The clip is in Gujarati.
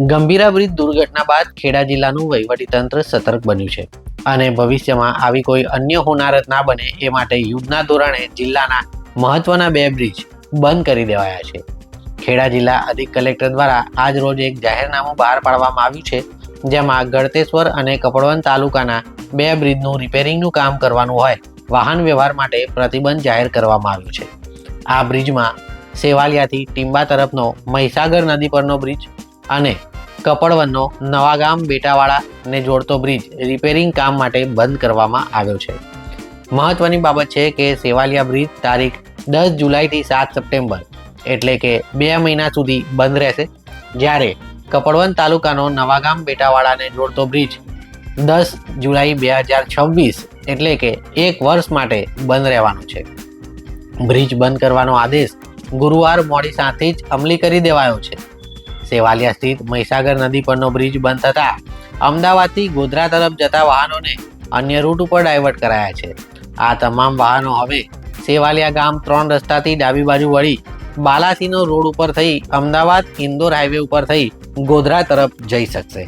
ગંભીરા બ્રિજ દુર્ઘટના બાદ ખેડા જિલ્લાનું વહીવટીતંત્ર સતર્ક બન્યું છે. અને ભવિષ્યમાં આવી કોઈ અન્ય હોનારત ના બને એ માટે યુદ્ધના ધોરણે જિલ્લાના મહત્વના બે બ્રિજ બંધ કરી દેવાયા છે. ખેડા જિલ્લા અધિક કલેક્ટર દ્વારા આજ રોજ એક જાહેરનામું બહાર પાડવામાં આવ્યું છે, જેમાં ગળતેશ્વર અને કપડવન તાલુકાના બે બ્રિજનું રિપેરિંગનું કામ કરવાનું હોય, વાહન વ્યવહાર માટે પ્રતિબંધ જાહેર કરવામાં આવ્યું છે. આ બ્રિજમાં સેવાલિયાથી ટીંબા તરફનો મહીસાગર નદી પરનો બ્રિજ અને કપડવનનો નવાગામ બેટાવાળાને જોડતો બ્રિજ રિપેરિંગ કામ માટે બંધ કરવામાં આવ્યો છે. મહત્વની બાબત છે કે સેવાલિયા બ્રિજ તારીખ દસ જુલાઈથી સાત સપ્ટેમ્બર એટલે કે બે મહિના સુધી બંધ રહેશે. જ્યારે કપડવન તાલુકાનો નવાગામ બેટાવાળાને જોડતો બ્રિજ દસ જુલાઈ બે હજાર છવ્વીસ એટલે કે એક વર્ષ માટે બંધ રહેવાનો છે. બ્રિજ બંધ કરવાનો આદેશ ગુરુવાર મોડી સાંજથી જ અમલી કરી દેવાયો છે. સેવાલિયા સ્થિત મહીસાગર નદી પરનો બ્રિજ બંધ થતા અમદાવાદથી ગોધરા તરફ જતા વાહનોને અન્ય રૂટ ઉપર ડાયવર્ટ કરાયા છે. આ તમામ વાહનો હવે સેવાલિયા ગામ ત્રણ રસ્તાથી ડાબી બાજુ વળી બાલાસીનો રોડ ઉપર થઈ અમદાવાદ ઇન્દોર હાઈવે ઉપર થઈ ગોધરા તરફ જઈ શકશે.